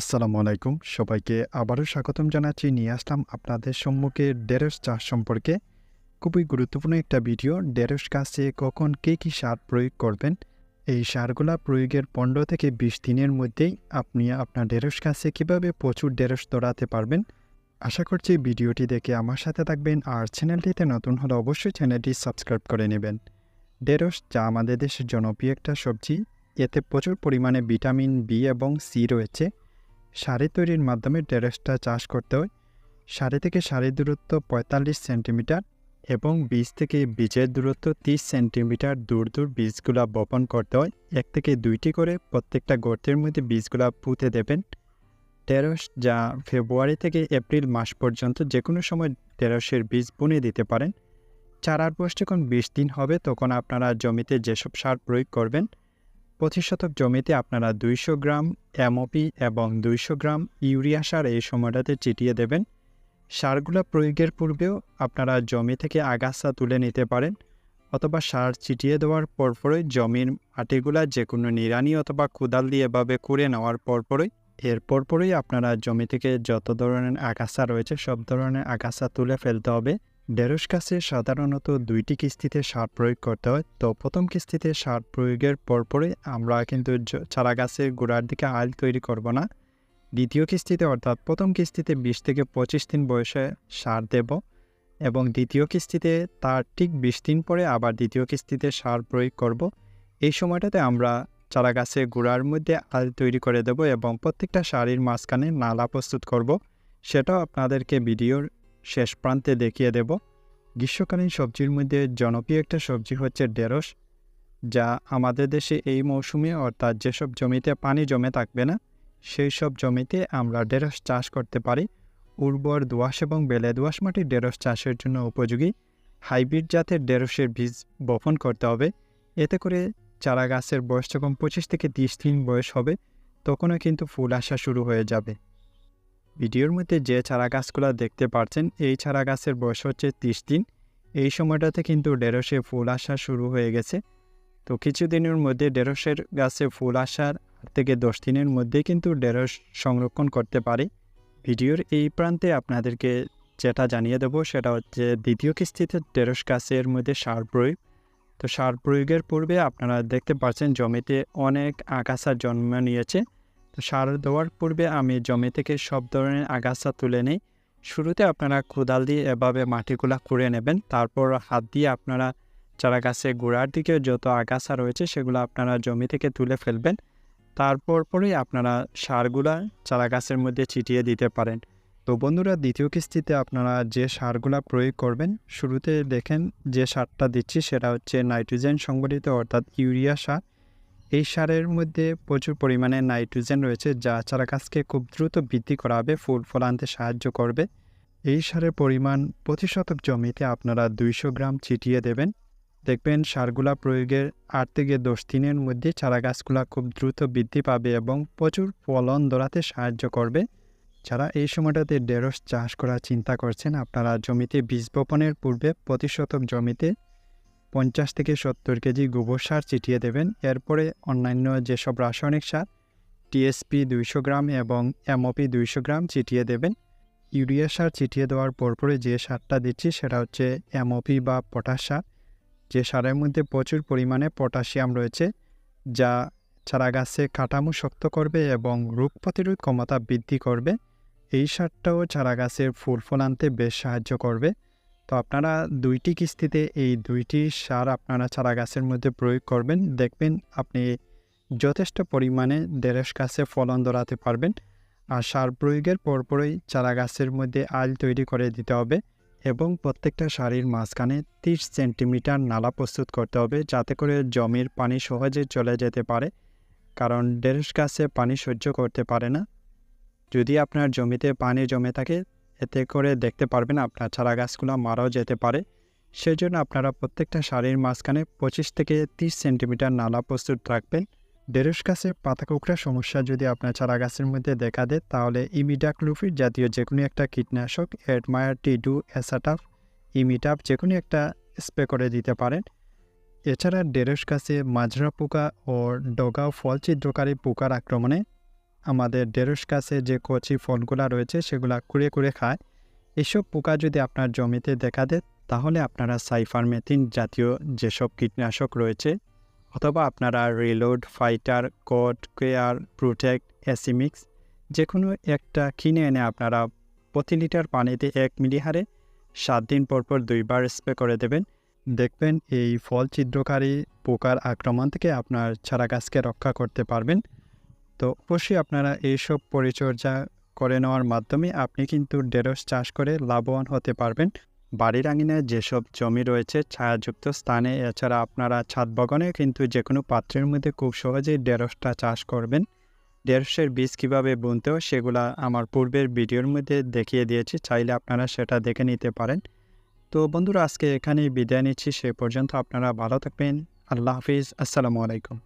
আসসালামু আলাইকুম। সবাইকে আবারও স্বাগতম জানাচ্ছি। নিয়ে আসলাম আপনাদের সম্মুখে ডেরস চাষ সম্পর্কে খুবই গুরুত্বপূর্ণ একটা ভিডিও। ডেরস গাছে কখন কী কী সার প্রয়োগ করবেন? এই সারগুলা প্রয়োগের পনেরো থেকে বিশ দিনের মধ্যেই আপনি আপনার ঢেঁড়স গাছে কীভাবে প্রচুর ডেরস দৌড়াতে পারবেন? আশা করছি ভিডিওটি দেখে আমার সাথে থাকবেন। আর চ্যানেলটিতে নতুন হলে অবশ্যই চ্যানেলটি সাবস্ক্রাইব করে নেবেন। ঢেঁড়স যা আমাদের দেশের জনপ্রিয় একটা সবজি। এতে প্রচুর পরিমাণে ভিটামিন বি এবং সি রয়েছে। সারি তৈরির মাধ্যমে ঢেঁড়সটা চাষ করতে হয়। সারি থেকে সারি দূরত্ব পঁয়তাল্লিশ সেন্টিমিটার এবং বীজ থেকে বীজের দূরত্ব তিরিশ সেন্টিমিটার দূর দূর বীজগুলা বপন করতে হয়। এক থেকে দুইটি করে প্রত্যেকটা গর্তের মধ্যে বীজগুলা পুঁতে দেবেন। ঢেঁড়স যা ফেব্রুয়ারি থেকে এপ্রিল মাস পর্যন্ত যে কোনো সময় টেরসের বীজ বুনে দিতে পারেন। চারার বয়স যখন বিশ দিন হবে তখন আপনারা জমিতে যেসব সার প্রয়োগ করবেন পঁচিশ শতক জমিতে আপনারা দুইশো গ্রাম এমওপি এবং দুইশো গ্রাম ইউরিয়া সার এই সময়টাতে চিটিয়ে দেবেন। সারগুলো প্রয়োগের পূর্বেও আপনারা জমি থেকে আগাছা তুলে নিতে পারেন অথবা সার ছিটিয়ে দেওয়ার পরপরই জমির মাটিগুলা যে কোনো নিড়ানি অথবা কোদাল দিয়ে এভাবে করে নেওয়ার পরপরই, এর পরপরই আপনারা জমি থেকে যত ধরনের আগাছা রয়েছে সব ধরনের আগাছা তুলে ফেলতে হবে। ঢেঁড়স গাছে সাধারণত দুইটি কিস্তিতে সার প্রয়োগ করতে হয়। তো প্রথম কিস্তিতে সার প্রয়োগের পরপরই আমরা কিন্তু চারা গাছের গোড়ার দিকে আল তৈরি করব না। দ্বিতীয় কিস্তিতে অর্থাৎ প্রথম কিস্তিতে বিশ থেকে পঁচিশ দিন বয়সে সার দেব এবং দ্বিতীয় কিস্তিতে তার ঠিক বিশ দিন পরে আবার দ্বিতীয় কিস্তিতে সার প্রয়োগ করব। এই সময়টাতে আমরা চারা গাছের গোড়ার মধ্যে আল তৈরি করে দেব এবং প্রত্যেকটা শাড়ির মাঝখানে নালা প্রস্তুত করব। সেটাও আপনাদেরকে ভিডিওর শেষ প্রান্তে দেখিয়ে দেব। গ্রীষ্মকালীন সবজির মধ্যে জনপ্রিয় একটা সবজি হচ্ছে ঢেঁড়স, যা আমাদের দেশে এই মৌসুমে অর্থাৎ যেসব জমিতে পানি জমে থাকবে না, সেই সব জমিতে আমরা ঢেঁড়স চাষ করতে পারি। উর্বর দোআঁশ এবং বেলে দোআঁশ মাটি ঢেঁড়স চাষের জন্য উপযোগী। হাইব্রিড জাতের ঢেঁড়সের বীজ বপন করতে হবে। এতে করে চারা গাছের বয়স যখন পঁচিশ থেকে তিরিশ দিন বয়স হবে, তখনও কিন্তু ফুল আসা শুরু হয়ে যাবে। ভিডিওর মধ্যে যে চারা গাছগুলো দেখতে পাচ্ছেন এই চারা গাছের বয়স হচ্ছে তিরিশ দিন। এই সময়টাতে কিন্তু ঢেঁড়সে ফুল আসা শুরু হয়ে গেছে। তো কিছুদিনের মধ্যে ঢেঁড়সের গাছে ফুল আসার থেকে দশ দিনের মধ্যে কিন্তু ঢেঁড়স সংরক্ষণ করতে পারে। ভিডিওর এই প্রান্তে আপনাদেরকে যেটা জানিয়ে দেবো, সেটা হচ্ছে দ্বিতীয় কিস্তিতে ঢেঁড়স গাছের মধ্যে সার প্রয়োগ। তো সার প্রয়োগের পূর্বে আপনারা দেখতে পাচ্ছেন, জমিতে অনেক আগাছা জন্ম নিয়েছে। তো সার দেওয়ার পূর্বে আমি জমি থেকে সব ধরনের আগাছা তুলে নিই। শুরুতে আপনারা কোদাল দিয়ে এভাবে মাটিগুলা করে নেবেন, তারপর হাত দিয়ে আপনারা চারা গাছের গোড়ার দিকে যত আগাছা রয়েছে সেগুলো আপনারা জমি থেকে তুলে ফেলবেন। তারপর পরেই আপনারা সারগুলা চারা গাছের মধ্যে ছিটিয়ে দিতে পারেন। তো বন্ধুরা, দ্বিতীয় কিস্তিতে আপনারা যে সারগুলা প্রয়োগ করবেন, শুরুতে দেখেন যে সারটা দিচ্ছি সেটা হচ্ছে নাইট্রোজেন সংগঠিত অর্থাৎ ইউরিয়া সার। এই সারের মধ্যে প্রচুর পরিমাণে নাইট্রোজেন রয়েছে, যা চারা গাছকে খুব দ্রুত বৃদ্ধি করাবে, ফুল ফল আনতে সাহায্য করবে। এই সারের পরিমাণ প্রতি শতক জমিতে আপনারা দুইশো গ্রাম ছিটিয়ে দেবেন। দেখবেন সারগুলা প্রয়োগের আট থেকে দশ দিনের মধ্যে চারা গাছগুলা খুব দ্রুত বৃদ্ধি পাবে এবং প্রচুর ফলন ধরাতে সাহায্য করবে। যারা এই সময়টাতে ঢেঁড়স চাষ করার চিন্তা করছেন, আপনারা জমিতে বীজ বপনের পূর্বে প্রতি শতক জমিতে পঞ্চাশ থেকে সত্তর কেজি গোবর সার ছিটিয়ে দেবেন। এরপরে অন্যান্য যেসব রাসায়নিক সার টিএসপি দুইশো গ্রাম এবং এমওপি দুইশো গ্রাম ছিটিয়ে দেবেন। ইউরিয়া সার ছিটিয়ে দেওয়ার পরপরে যে সারটা দিচ্ছি সেটা হচ্ছে এমওপি বা পটাশ সার। যে সারের মধ্যে প্রচুর পরিমাণে পটাশিয়াম রয়েছে, যা চারা গাছে কাঠামো শক্ত করবে এবং রোগ প্রতিরোধ ক্ষমতা বৃদ্ধি করবে। এই সারটাও চারা গাছের ফুল ফল আনতে বেশ সাহায্য করবে। তো আপনারা দুইটি কিস্তিতে এই দুইটি সার আপনারা চারা গাছের মধ্যে প্রয়োগ করবেন। দেখবেন আপনি যথেষ্ট পরিমাণে ঢেঁড়স গাছে ফলন ধরাতে পারবেন আর সার প্রয়োগের পরপরই চারা গাছের মধ্যে আল তৈরি করে দিতে হবে এবং প্রত্যেকটা সারির মাঝখানে তিরিশ সেন্টিমিটার নালা প্রস্তুত করতে হবে যাতে করে জমির পানি সহজে চলে যেতে পারে কারণ ঢেঁড়স গাছে পানি সহ্য করতে পারে না। যদি আপনার জমিতে পানি জমে থাকে এতে করে দেখতে পারবেন আপনার চারা গাছগুলো মারাও যেতে পারে। সেই জন্য আপনারা প্রত্যেকটা সারির মাঝখানে পঁচিশ থেকে তিরিশ সেন্টিমিটার নালা প্রস্তুত রাখবেন। ঢেঁড়স গাছে পাতা কুকড়া সমস্যা যদি আপনার চারা গাছের মধ্যে দেখা দেয়, তাহলে ইমিডাক্লুফিড জাতীয় যে কোনো একটা কীটনাশক এডমায়ার টিডু, অ্যাসাটাফ ইমিটাপ যে কোনো একটা স্প্রে করে দিতে পারেন। এছাড়া ঢেঁড়স গাছে মাজরা পোকা ও ডগা ফল ছিদ্রকারী পোকার আক্রমণে আমাদের ঢেঁড়স গাছে যে কচি ফলগুলা রয়েছে সেগুলা কুড়ে কুড়ে খায়। এসব পোকা যদি আপনার জমিতে দেখা দেয়, তাহলে আপনারা সাইফারমেথিন জাতীয় যেসব কীটনাশক রয়েছে, অথবা আপনারা reload, fighter, code, care, protect, অ্যাসিমিক্স যে কোনো একটা কিনে এনে আপনারা প্রতি লিটার পানিতে এক মিলি হারে সাত দিন পর পর দুইবার স্প্রে করে দেবেন। দেখবেন এই ফল ছিদ্রকারী পোকার আক্রমণ থেকে আপনার চারা গাছকে রক্ষা করতে পারবেন। তো অবশ্যই আপনারা এইসব পরিচর্যা করে নেওয়ার মাধ্যমে আপনি কিন্তু ঢেঁড়স চাষ করে লাভবান হতে পারবেন। বাড়ির আঙিনায় যেসব জমি রয়েছে ছায়াযুক্ত স্থানে, এছাড়া আপনারা ছাদ বাগানে কিন্তু যে কোনো পাত্রের মধ্যে খুব সহজেই ঢেঁড়সটা চাষ করবেন। ঢেঁড়সের বীজ কীভাবে বুনতে হয় সেগুলা আমার পূর্বের ভিডিওর মধ্যে দেখিয়ে দিয়েছি, চাইলে আপনারা সেটা দেখে নিতে পারেন। তো বন্ধুরা, আজকে এখানেই বিদায় নিচ্ছি, সে পর্যন্ত আপনারা ভালো থাকবেন। আল্লাহ হাফিজ, আসসালামু আলাইকুম।